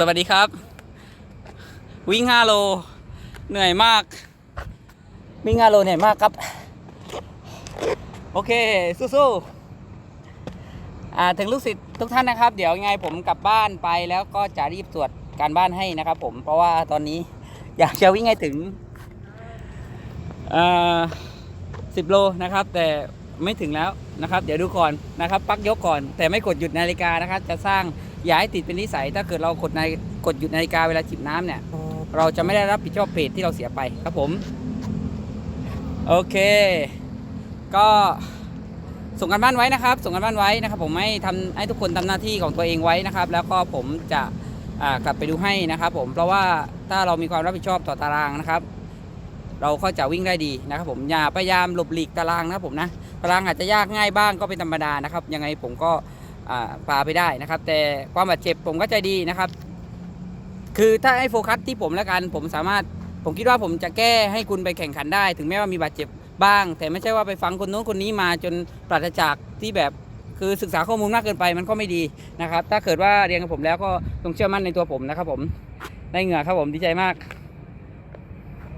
สวัสดีครับ วิ่ง5โล เหนื่อยมาก วิ่ง5โลเหนื่อยมากครับ โอเค สู้ๆอ่าถึงลูกศิษย์ทุกท่านนะครับ เดี๋ยวยังไงผมกลับบ้านไปแล้วก็จะรีบตรวจการบ้านให้นะครับผมเพราะว่าตอนนี้อยากจะวิ่งให้ถึงสิบโลนะครับ แต่ไม่ถึงแล้วนะครับ เดี๋ยวดูก่อนนะครับ ปักยกก่อน แต่ไม่กดหยุดนาฬิกานะครับ จะสร้าง อย่าให้ติดเป็นนิสัย ถ้าเกิดเรากดนากดหยุดนาฬิกาเวลาจิบน้ำเนี่ย เราจะไม่ได้รับผิดชอบเพจที่เราเสียไปครับผม โอเค ก็ส่งกันบ้านไว้นะครับ ส่งกันบ้านไว้นะครับ ผมให้ทำให้ทุกคนทำหน้าที่ของตัวเองไว้นะครับ แล้วก็ผมจะอ่ากลับไปดูให้นะครับ ผมเพราะว่าถ้าเรามีความรับผิดชอบต่อตารางนะครับ เราก็จะวิ่งได้ดีนะครับผมอย่าพยายามหลบหลีกตารางนะครับผมนะตารางอาจจะยากง่ายบ้างก็เป็นธรรมดานะครับ ยังไงผมก็ อ่าพาไปได้นะครับ แต่ความบาดเจ็บผมก็ใจดีนะครับ คือถ้าให้โฟกัสที่ผมแล้วกัน ผมสามารถผมคิดว่าผมจะแก้ให้คุณไปแข่งขันได้ ถึงแม้ว่ามีบาดเจ็บบ้าง แต่ไม่ใช่ว่าไปฟังคนโน้นคนนี้มาจนปราศจากที่แบบคือศึกษาข้อมูลมากเกินไปมันก็ไม่ดีนะครับ ถ้าเกิดว่าเรียนกับผมแล้วก็ต้องเชื่อมั่นในตัวผมนะครับผมได้เหงื่อครับผมดีใจมาก